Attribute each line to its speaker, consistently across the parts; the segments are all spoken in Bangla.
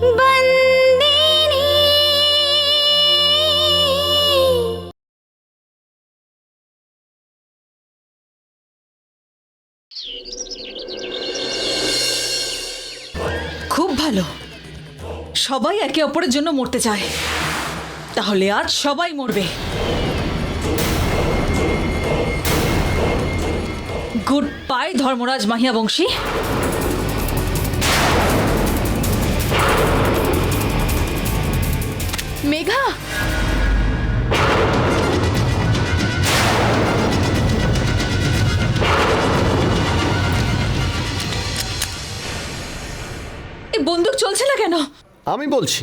Speaker 1: খুব ভালো। সবাই একে অপরের জন্য মরতে চায়। তাহলে আজ সবাই মরবে। Good bye Dharmaraj Mahiya Banshi
Speaker 2: Megha?
Speaker 1: বন্দুক চলছে না কেন?
Speaker 3: আমি বলছি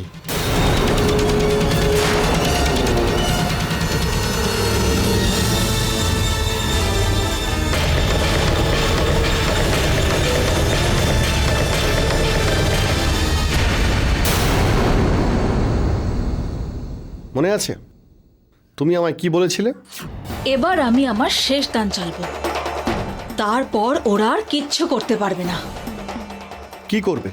Speaker 3: মনে আছে? তুমি আমায় কি বলেছিলে?
Speaker 1: এবার আমি আমার শেষ দান চালবো তারপর ওরা আর কিচ্ছু করতে পারবে না।
Speaker 3: কি করবে?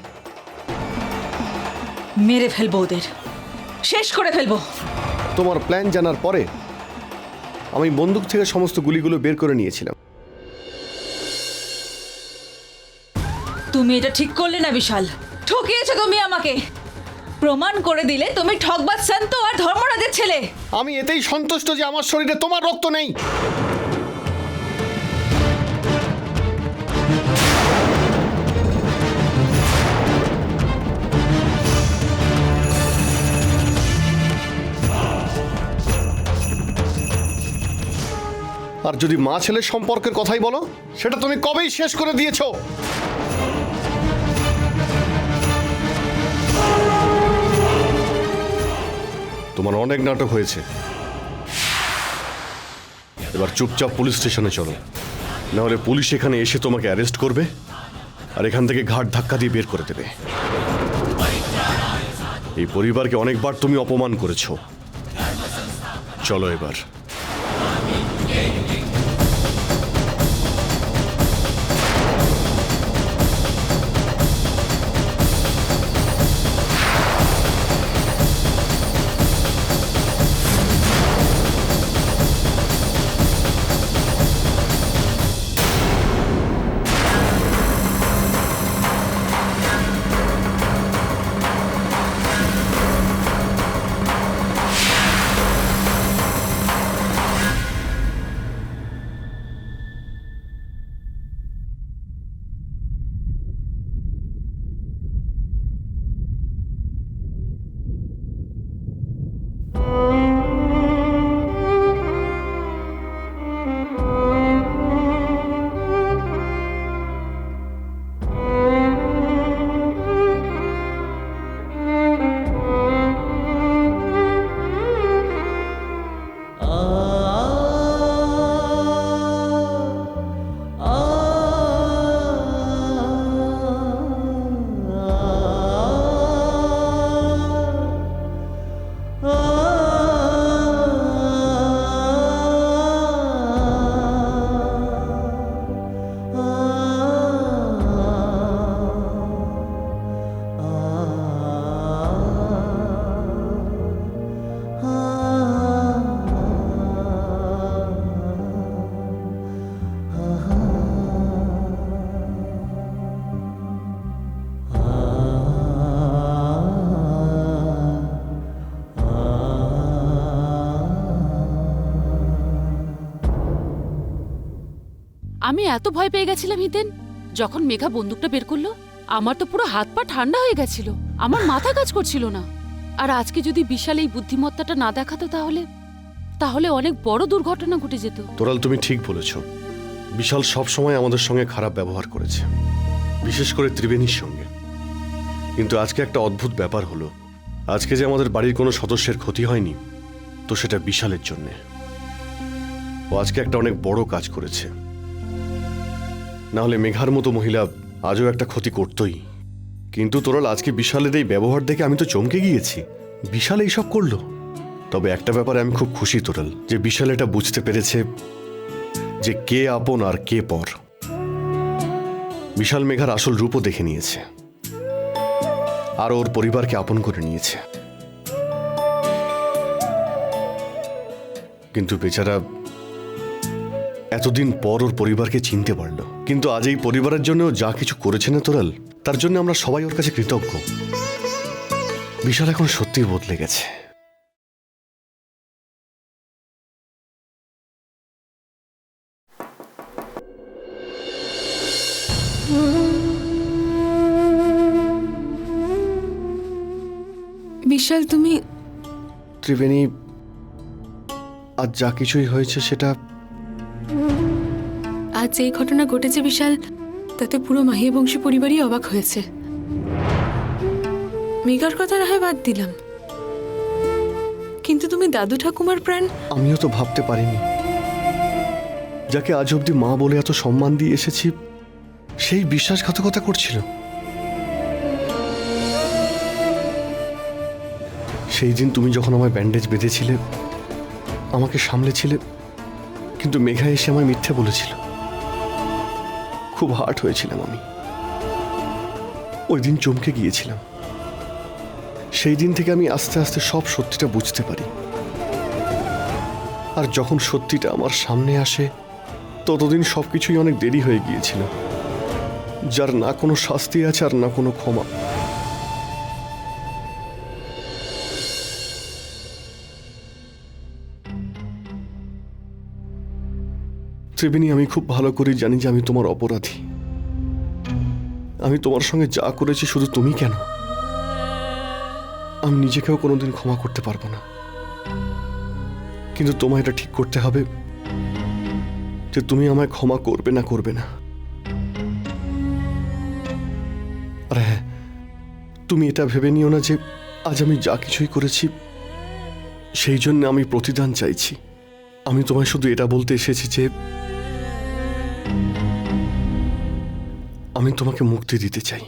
Speaker 1: মেরে ফেলব ওদের। শেষ করে ফেলব।
Speaker 3: তোমার প্ল্যান জানার পরে আমি বন্দুক থেকে সমস্ত গুলিগুলো বের করে নিয়েছিলাম।
Speaker 1: তুমি এটা ঠিক করলে না বিশাল। ঠকিয়েছো তুমি আমাকে। প্রমাণ করে দিলে তুমি ঠকবাজ সন্ত আর ধর্মরাজের ছেলে।
Speaker 3: আমি এতেই সন্তুষ্ট যে আমার শরীরে তোমার রক্ত নেই। আর যদি মা ছেলের সম্পর্কের কথাই বলো, সেটা তুমি কবেই শেষ করে দিয়েছ? তোমার অনেক নাটক হয়েছে। এবার চুপচাপ পুলিশ স্টেশনে চলো। নাহলে পুলিশ এখানে এসে তোমাকে অ্যারেস্ট করবে আর এখান থেকে ঘাট ধাক্কা দিয়ে বের করে দেবে। এই পরিবারকে অনেকবার তুমি অপমান করেছ। চলো এবার।
Speaker 2: আমি এত ভয় পেয়ে গেছিলাম, হিতেন। যখন মেঘা বন্দুকটা বের করল, আমার তো পুরো হাত পা ঠান্ডা হয়ে গেছিল। আমার মাথা কাজ করছিল না। আর আজকে যদি বিশাল এই বুদ্ধিমত্তাটা না দেখাতো তাহলে? তাহলে অনেক বড় দুর্ঘটনা ঘটে যেত।
Speaker 3: তোরাল, তুমি ঠিক বলেছ। বিশাল সব সময় আমাদের সঙ্গে খারাপ ব্যবহার করেছে। বিশেষ করে ত্রিবেণীর সঙ্গে। কিন্তু আজকে একটা অদ্ভুত ব্যাপার হলো। আজকে যে আমাদের বাড়ির কোনো সদস্যের ক্ষতি হয়নি, তো সেটা বিশালের জন্যে। ও আজকে একটা অনেক বড় কাজ করেছে। না হলে মেঘার মতো মহিলা আজও একটা ক্ষতি করতই। কিন্তু তোরাল আজকে বিশালের এই ব্যবহার দেখে আমি তো চমকে গিয়েছি। বিশাল এইসব করল। তবে একটা ব্যাপারে আমি খুব খুশি, তোরাল, যে বিশাল এটা বুঝতে পেরেছে যে কে আপন আর কে পর। বিশাল মেঘার আসল রূপও দেখে নিয়েছে। আর ওর পরিবারকে আপন করে নিয়েছে। কিন্তু বেচারা এতদিন পর ওর পরিবারকে চিনতে পারল। কিন্তু আজ এই পরিবারের জন্য যা কিছু করেছে না তোরাল তার জন্য আমরা সবাই ওর কাছে কৃতজ্ঞ। বিশাল এখন সত্যি বদলে গেছে।
Speaker 4: বিশাল তুমি
Speaker 3: ত্রিবেণী আজ যা কিছুই হয়েছে সেটা
Speaker 4: আজ এই ঘটনা ঘটেছে বিশাল, তাতে পুরো মাহিয়া বংশী পরিবারই অবাক হয়েছে। মেঘার কথা না হয় বাদ দিলাম। কিন্তু তুমি দাদু ঠাকুমার প্রাণ?
Speaker 3: আমিও তো ভাবতে পারিনি। যাকে আজ অব্দি মা বলে এত সম্মান দিয়ে এসেছি, সেই বিশ্বাসঘাতকতা করছিল। সেই দিন তুমি যখন আমার ব্যান্ডেজ বেঁধেছিলে, আমাকে সামলেছিলে, কিন্তু মেঘা এসে আমায় মিথ্যে বলেছিল। খুব হার্ট হয়েছিলাম আমি। ওই দিন চমকে গিয়েছিলাম। সেই দিন থেকে আমি আস্তে আস্তে সব সত্যিটা বুঝতে পারি। আর যখন সত্যিটা আমার সামনে আসে, ততদিন সব কিছুই অনেক দেরি হয়ে গিয়েছিল। যার না কোনো শাস্তি আছে আর না কোনো ক্ষমা। ত্রিবেণী, আমি খুব ভালো করে জানি যে আমি তোমার অপরাধী। আমি তোমার সঙ্গে যা করেছি শুধু তুমি কেন? আমি নিজেকেও কোনোদিন ক্ষমা করতে পারব না। কিন্তু তোমায় এটা ঠিক করতে হবে যে তুমি আমায় ক্ষমা করবে না করবে না। আর হ্যাঁ তুমি এটা ভেবে নিও না যে আজ আমি যা কিছুই করেছি, সেই জন্য আমি প্রতিদান চাইছি। আমি তোমায় শুধু এটা বলতে এসেছি যে আমি তোমাকে মুক্তি দিতে চাই।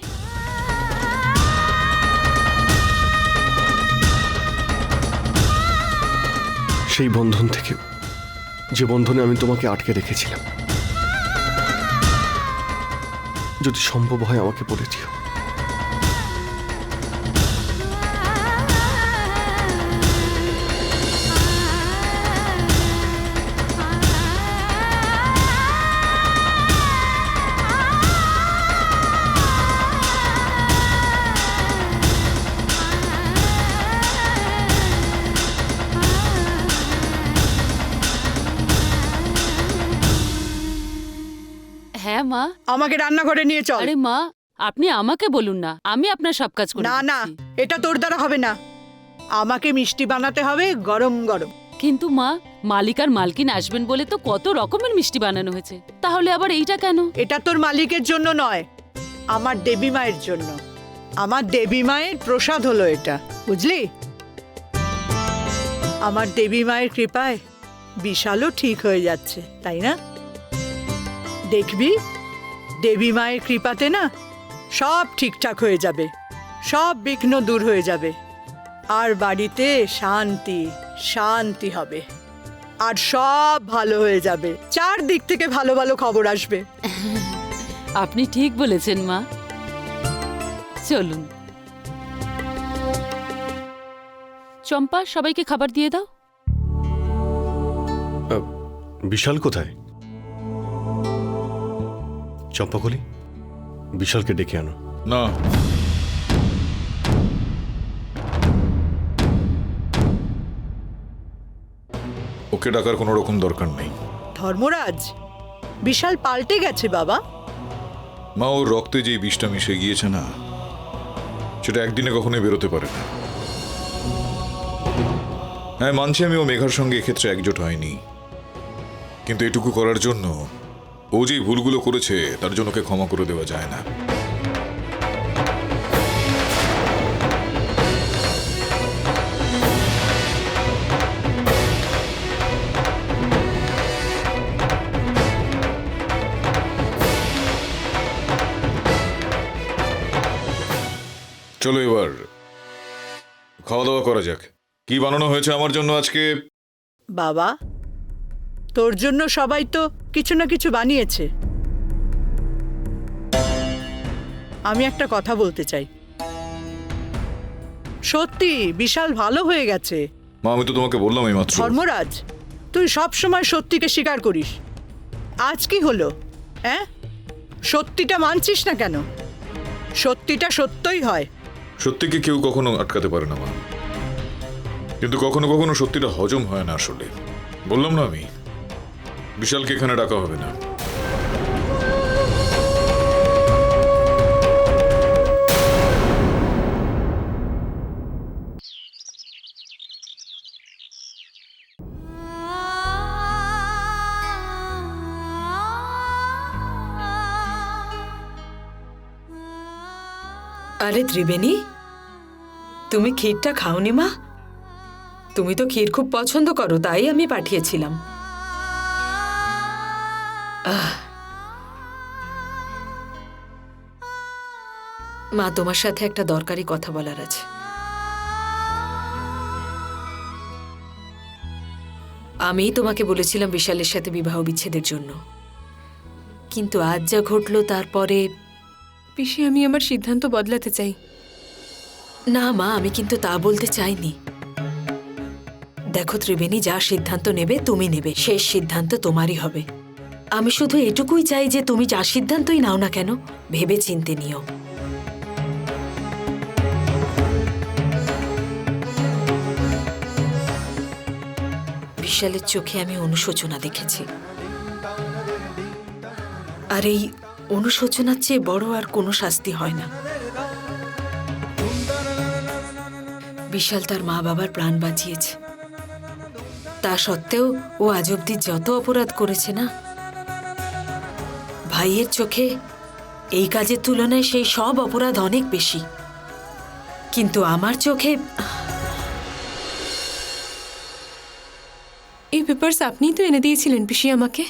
Speaker 3: সেই বন্ধন থেকে যে বন্ধনে আমি তোমাকে আটকে রেখেছিলাম। যদি সম্ভব হয় আমাকে বলে দিও।
Speaker 5: আমাকে রান্নাঘরে নিয়ে চল।
Speaker 2: আরে মা আপনি আমাকে বলুন না আমি আপনার সব কাজ করে
Speaker 5: না না এটা তোর দ্বারা হবে না। আমাকে মিষ্টি বানাতে হবে গরম গরম।
Speaker 2: কিন্তু মা মালিক আর মালকিন আসবেন বলে তো কত রকমের মিষ্টি বানানো হয়েছে। তাহলে আবার এইটা কেন?
Speaker 5: এটা তোর মালিকের জন্য নয় আমার দেবী মায়ের জন্য। আমার দেবী মায়ের প্রসাদ হলো এটা বুঝলি? আমার দেবী মায়ের কৃপায় বিশালও ঠিক হয়ে যাচ্ছে তাই না? দেখবি? দেবী মায়ের কৃপাতে না সব ঠিকঠাক হয়ে যাবে সব বিঘ্ন দূর হয়ে যাবে। আর বাড়িতে শান্তি শান্তি হবে। আর সব ভালো হয়ে যাবে। চারদিক থেকে ভালো ভালো খবর আসবে।
Speaker 2: আপনি ঠিক বলেছেন মা। চলুন। চম্পা সবাইকে খাবার দিয়ে দাও।
Speaker 3: বিশাল কোথায়? চম্পাকলি বিশালকে ডেকে আনো।
Speaker 6: না। ওকে ডাকার কোনো রকম দরকার নেই।
Speaker 5: ধর্মরাজ বিশাল পাল্টে গেছে বাবা।
Speaker 6: মা ওর রক্তে যেই বিষটা মিশে গিয়েছে না সেটা একদিনে কখনোই বেরোতে পারে না। হ্যাঁ মানছি আমি ও মেঘার সঙ্গে এক্ষেত্রে একজোট হয়নি। কিন্তু এটুকু করার জন্য ও যে ভুলগুলো করেছে, তার জন্য ওকে ক্ষমা করে দেওয়া যায় না। চলো এবার, খাওয়া দাওয়া করা যাক। কি বানানো হয়েছে আমার জন্য আজকে?
Speaker 5: বাবা তোর জন্য সবাই তো কিছু না কিছু বানিয়েছে। আমি একটা কথা বলতে চাই। সত্যি বিশাল ভালো হয়ে গেছে।
Speaker 6: মা আমি তো তোমাকে বললাম এই মাত্র।
Speaker 5: ধর্মরাজ তুই সব সময় সত্যিকে স্বীকার করিস। আজ কি হলো হ্যাঁ সত্যিটা মানছিস না কেন? সত্যিটা সত্যই হয়।
Speaker 6: সত্যিকে কেউ কখনো আটকাতে পারে না মা। কিন্তু কখনো কখনো সত্যিটা হজম হয় না আসলে। বললাম না আমি? বিশালকে এখানে ডাকা হবে না
Speaker 4: আরে ত্রিবেণী, তুমি ক্ষীরটা খাওনি মা তুমি তো ক্ষীর খুব পছন্দ করো, তাই আমি পাঠিয়েছিলাম। মা তোমার সাথে একটা দরকারি কথা বলার আছে। আমি তোমাকে বলেছিলাম বিশালের সাথে বিবাহ বিচ্ছেদের জন্য। কিন্তু আজ যা ঘটলো তারপরে
Speaker 7: পিসি আমি আমার সিদ্ধান্ত বদলাতে চাই।
Speaker 4: না মা আমি কিন্তু তা বলতে চাইনি। দেখো ত্রিবেণী যা সিদ্ধান্ত নেবে তুমি নেবে শেষ সিদ্ধান্ত তোমারই হবে। আমি শুধু এটুকুই চাই যে তুমি যা সিদ্ধান্তই নাও না কেন ভেবে চিনতে নিও। বিশালের চোখে আমি অনুশোচনা দেখেছি। আর এই অনুশোচনার চেয়ে বড় আর কোনো শাস্তি হয় না। বিশাল তার মা বাবার প্রাণ বাঁচিয়েছে। তা সত্ত্বেও ও আজ অব্দি যত অপরাধ করেছে না ভাইয়ের চোখে এই কাজের তুলনায় সেই সব অপরাধ অনেক বেশি। কিন্তু আমার চোখে
Speaker 7: এই পেপারস আপনিই তো এনে দিয়েছিলেন পিসি আমাকে।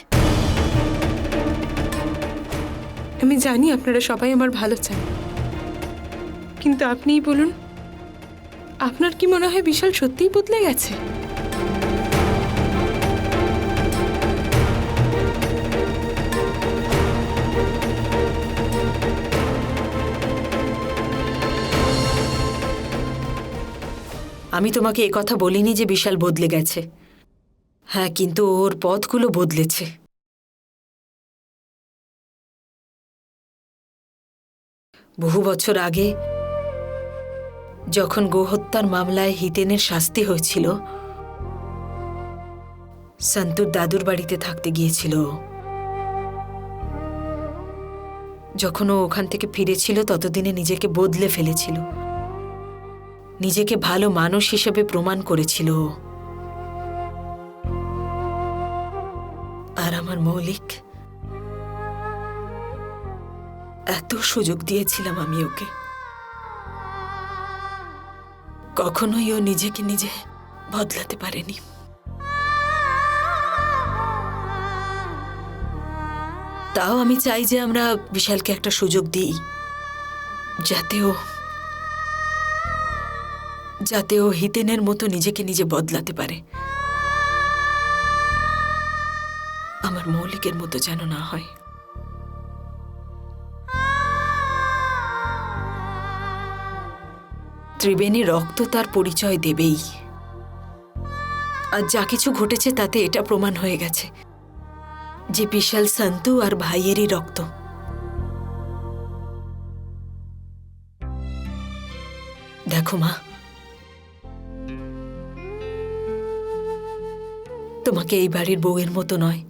Speaker 7: আমি জানি আপনারা সবাই আমার ভালো চান। কিন্তু আপনিই বলুন, আপনার কি মনে হয় বিশাল সত্যিই বদলে গেছে?
Speaker 4: আমি তোমাকে কথা বলিনি যে বিশাল বদলে গেছে। হ্যাঁ কিন্তু ওর পথগুলো বদলেছে। বহু বছর আগে যখন গোহত্যার মামলায় হিতেনের শাস্তি হয়েছিল, সন্তুর দাদুর বাড়িতে থাকতে গিয়েছিল যখন ও ওখান থেকে ফিরেছিল, ততদিনে নিজেকে বদলে ফেলেছিল। নিজেকে ভালো মানুষ হিসেবে প্রমাণ করেছিল। আর আমার মৌলিক, এত সুযোগ দিয়েছিলাম আমি ওকে। কখনোই ও নিজেকে নিজে বদলাতে পারেনি। তাও আমি চাই যে আমরা বিশালকে একটা সুযোগ দিই, যাতে ও যাতে ও হিতেনের মতো নিজেকে নিজে বদলাতে পারে। আমার মৌলিকের মতো যেন না হয়। ত্রিবেণী রক্ত তার পরিচয় দেবেই। আর যা কিছু ঘটেছে তাতে এটা প্রমাণ হয়ে গেছে। যে বিশাল সন্তু আর ভাইয়েরই রক্ত। দেখো মা তোমাকে এই বাড়ির বউয়ের মতো নয়।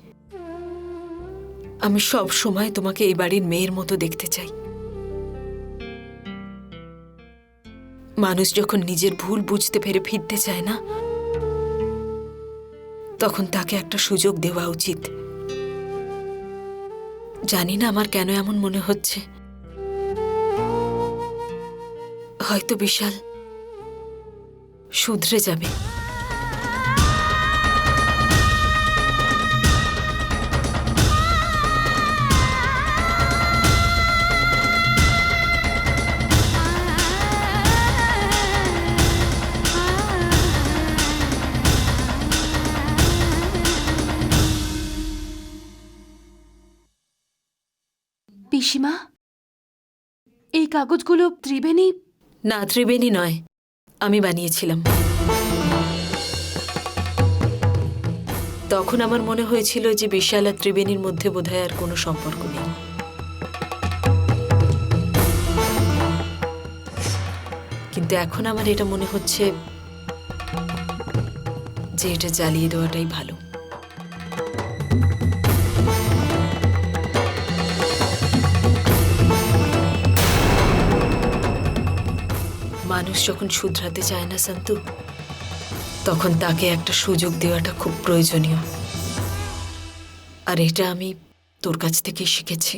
Speaker 4: আমি সব সময় তোমাকে এই বাড়ির মেয়ের মতো দেখতে চাই। মানুষ যখন নিজের ভুল বুঝতে পেরে ফিরতে চায় না, তখন তাকে একটা সুযোগ দেওয়া উচিত। জানি না আমার কেন এমন মনে হচ্ছে। হয়তো বিশাল শুধরে যাবে।
Speaker 2: কাগজগুলো ত্রিবেণী?
Speaker 4: না, ত্রিবেণী নয়। আমি বানিয়েছিলাম। তখন আমার মনে হয়েছিল যে বিশাল আর ত্রিবেণীর মধ্যে বোধহয় আর কোনো সম্পর্ক নেই। কিন্তু এখন আমার এটা মনে হচ্ছে যে এটা জ্বালিয়ে দেওয়াটাই ভালো। মানুষ যখন শুধরাতে চায় না, সন্তু, তখন তাকে একটা সুযোগ দেওয়াটা খুব প্রয়োজনীয়। আর এটা আমি তোর কাছ থেকে শিখেছি।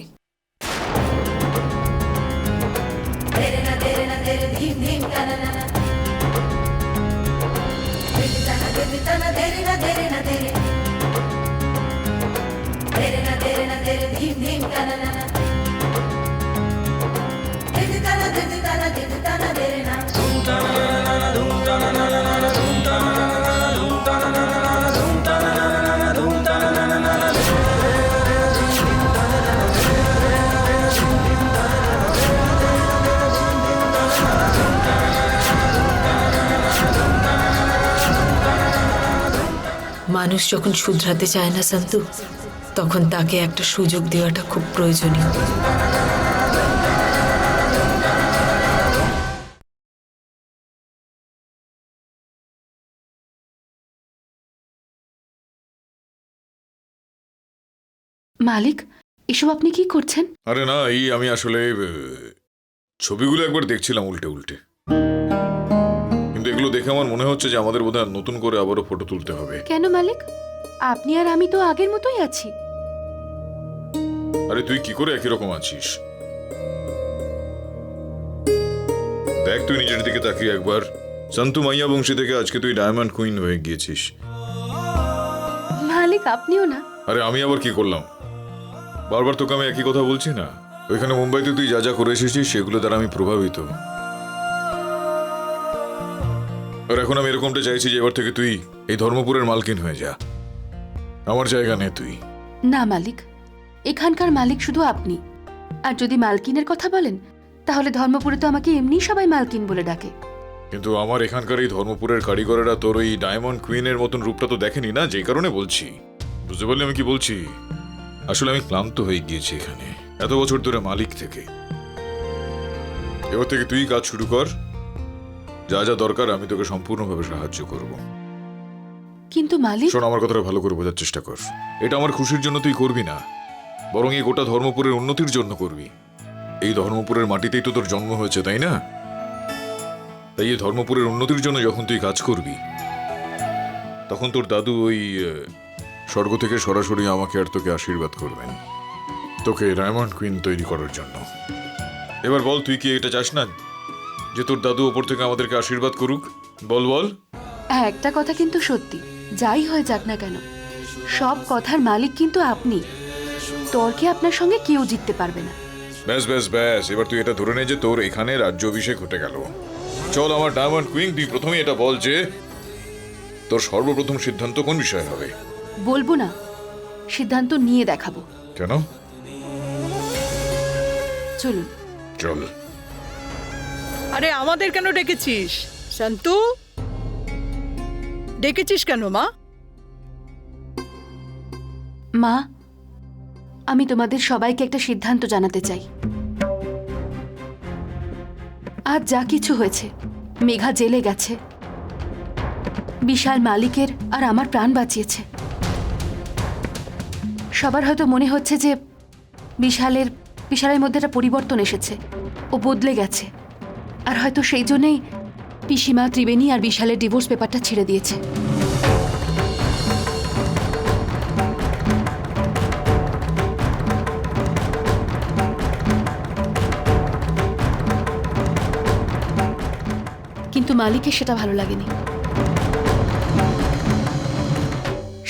Speaker 4: মানুষ যখন শুধরাতে চায় না সন্তু তখন তাকে একটা সুযোগ দেওয়াটা খুব প্রয়োজনীয়।
Speaker 2: মালিক এসব আপনি কি করছেন?
Speaker 6: আরে না এই আমি আসলে ছবিগুলো একবার দেখছিলাম উল্টে উল্টে। এগুলো দেখে আমার মনে হচ্ছে যে আমাদের বোধহয় নতুন করে আবারও ফটো তুলতে হবে।
Speaker 2: কেন মালিক? আপনি আর আমি তো আগের মতোই আছি।
Speaker 6: আরে তুই কি করে একই রকম আছিস? দেখ তুই নিজের দিকে তাকিয়ে একবার। সন্তু মাইয়া বংশী থেকে আজকে তুই ডায়মন্ড কুইন হয়ে গিয়েছিস।
Speaker 2: মালিক আপনিও না।
Speaker 6: আরে আমি আবার কি করলাম? বারবার তোকে আমি একই কথা বলছি না? ওইখানে মুম্বাইতে তুই যা যা করে এসেছিস সেগুলো দ্বারা আমি প্রভাবিত। আর এখন আমি এরকমটা চাইছি যে এবার থেকে তুই এই ধর্মপুরের মালকিন হয়ে যা। আমার জায়গা নে তুই।
Speaker 2: না মালিক। এখানকার মালিক শুধু আপনি। আর যদি মালকিনের কথা বলেন তাহলে ধর্মপুরে তো আমাকে এমনি সবাই মালকিন বলে ডাকে।
Speaker 6: কিন্তু আমার এখানকার এই ধর্মপুরের কারিগরেরা তোর ওই ডায়মন্ড কুইনের মতন রূপটা তো দেখেনি না? যে কারণে বলছি। বুঝতে পারলি আমি কি বলছি? আসলে আমি ক্লান্ত হয়ে গিয়েছি এখানে। এত বছর ধরে মালিক থেকে। এবার থেকে তুই কাজ শুরু কর। যা যা দরকার আমি তোকে সম্পূর্ণভাবে সাহায্য করব।
Speaker 2: কিন্তু মালিক
Speaker 6: শোন আমার কথাটা ভালো করে বোঝার চেষ্টা কর। এটা আমার খুশির জন্য তুই করবি না। বরং এই গোটা ধর্মপুরের উন্নতির জন্য করবি। এই ধর্মপুরের মাটিতেই তো তোর জন্ম হয়েছে তাই না? তাই এই ধর্মপুরের উন্নতির জন্য যখন তুই কাজ করবি তখন তোর দাদু ওই স্বর্গ থেকে সরাসরি আমাকে আর তোকে আশীর্বাদ করবেন। তোকে ডায়মন্ড কুইন তৈরি করার জন্য। এবার বল তুই কি এটা চাস না? যে তোর দাদু ওপর থেকে আমাদেরকে আশীর্বাদ করুক। বল বল।
Speaker 2: হ্যাঁ একটা কথা কিন্তু সত্যি। যাই হয়ে যাক না কেন সব কথার মালিক কিন্তু আপনি। তর্কে আপনার সঙ্গে কেউ জিততে পারবে না?
Speaker 6: ব্যাস ব্যাস ব্যাস এবার তুই এটা ধরে নে যে তোর এখানে রাজ্য অভিষেক ঘটে গেল। চল আমার ডায়মন্ড কুইন তুই প্রথমে এটা বল যে তোর সর্বপ্রথম সিদ্ধান্ত কোন বিষয়ে হবে?
Speaker 2: বলব না সিদ্ধান্ত নিয়ে দেখাবো।
Speaker 6: কেন?
Speaker 2: চলুন।
Speaker 6: চল।
Speaker 5: আরে, আমাদের কেন ডেকেছিস? সন্তু ডেকেছিস কেন, মা?
Speaker 2: মা, আমি তোমাদের সবাইকে একটা সিদ্ধান্ত জানাতে চাই। আজ যা কিছু হয়েছে, মেঘা জেলে গেছে। বিশাল মালিকের আর আমার প্রাণ বাঁচিয়েছে। সবার হয়তো মনে হচ্ছে যে বিশালের বিশালের মধ্যে একটা পরিবর্তন এসেছে, ও বদলে গেছে। আর হয়তো সেই জন্যই পিসিমা, ত্রিবেণী আর বিশালের ডিভোর্স পেপারটা ছেড়ে দিয়েছে। কিন্তু মালিকের সেটা ভালো লাগেনি।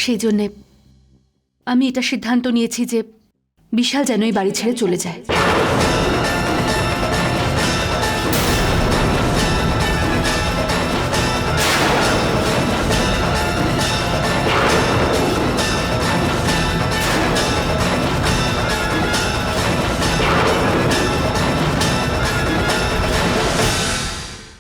Speaker 2: সেই জন্যে আমি এটা সিদ্ধান্ত নিয়েছি যে বিশাল যেন এই বাড়ি ছেড়ে চলে যায়।